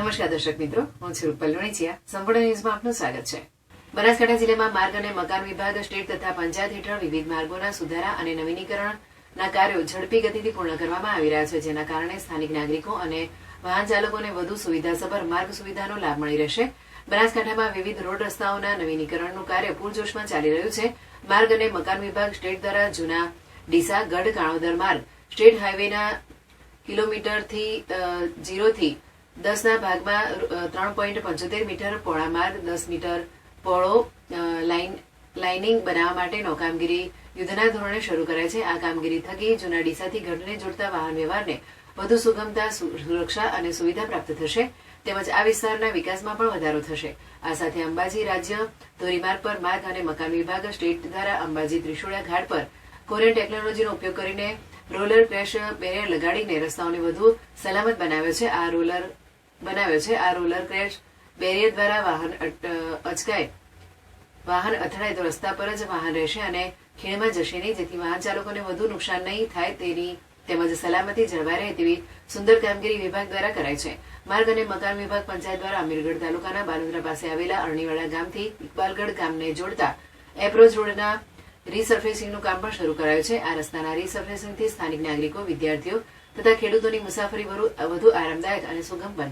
નમસ્કાર દર્શક મિત્રો, હું છું રૂપલ સંપૂર્ણ ન્યૂઝમાં આપનું સ્વાગત છે. બનાસકાંઠા જિલ્લામાં માર્ગ અને મકાન વિભાગ, સ્ટેટ તથા પંચાયત હેઠળ વિવિધ માર્ગોના સુધારા અને નવીનીકરણના કાર્યો ઝડપી ગતિથી પૂર્ણ કરવામાં આવી રહ્યા છે, જેના કારણે સ્થાનિક નાગરિકો અને વાહન ચાલકોને વધુ સુવિધાસભર માર્ગ સુવિધાનો લાભ મળી રહેશે. બનાસકાંઠામાં વિવિધ રોડ રસ્તાઓના નવીનીકરણનું કાર્ય પૂરજોશમાં ચાલી રહ્યું છે. માર્ગ અને મકાન વિભાગ સ્ટેટ દ્વારા જૂના ડીસા ગઢ કાણોદર માર્ગ સ્ટેટ હાઈવેના કિલોમીટરથી જીરોથી દસના ભાગમાં ત્રણ પોઈન્ટ પંચોતેર મીટર પોળા માર્ગ દસ મીટર પોળો લાઇન, લાઇનિંગ બનાવવા માટેનો કામગીરી યુદ્ધના ધોરણે શરૂ કરાય છે. આ કામગીરી થકી જૂના ડીસાથી ગઢને જોડતા વાહન વ્યવહારને વધુ સુગમતા સુરક્ષા અને સુવિધા પ્રાપ્ત થશે. તેમજ આ વિસ્તારના વિકાસમાં પણ વધારો થશે. આ સાથે અંબાજી રાજ્ય, ધોરીમાર્ગ પર માર્ગ અને મકાન વિભાગ, સ્ટેટ દ્વારા અંબાજી ત્રિશુળા ઘાટ પર કોરિયન ટેકનોલોજીનો ઉપયોગ કરીને રોલર ક્રેશ બેરિયર લગાડીને રસ્તાઓને વધુ સલામત બનાવ્યો છે. આ રોલર બનાવ્યો છે. આ રોલર ક્રેશ બેરિયર દ્વારા વાહન અચકાય. વાહન અથડાય તો રસ્તા પર જ વાહન રહેશે અને ખીણમાં જશે નહીં. જેથી વાહન ચાલકોને વધુ નુકસાન નહીં થાય તેની તેમજ સલામતી જળવાઈ રહે તેવી સુંદર કામગીરી વિભાગ દ્વારા કરાય છે. માર્ગ અને મકાન વિભાગ પંચાયત દ્વારા અમીરગઢ તાલુકાના બાલુદ્રા પાસે આવેલા અરણીવાડા ગામથી ઇકબાલગઢ ગામને જોડતા એપ્રોચ રોડના રીસર્ફેસિંગનું કામ પણ શરૂ કરાયું છે. આ રસ્તાના રીસર્ફેસિંગથી સ્થાનિક નાગરિકો, વિદ્યાર્થીઓ તથા ખેડૂતોની મુસાફરી વધુ આરામદાયક અને સુગમ બનશે.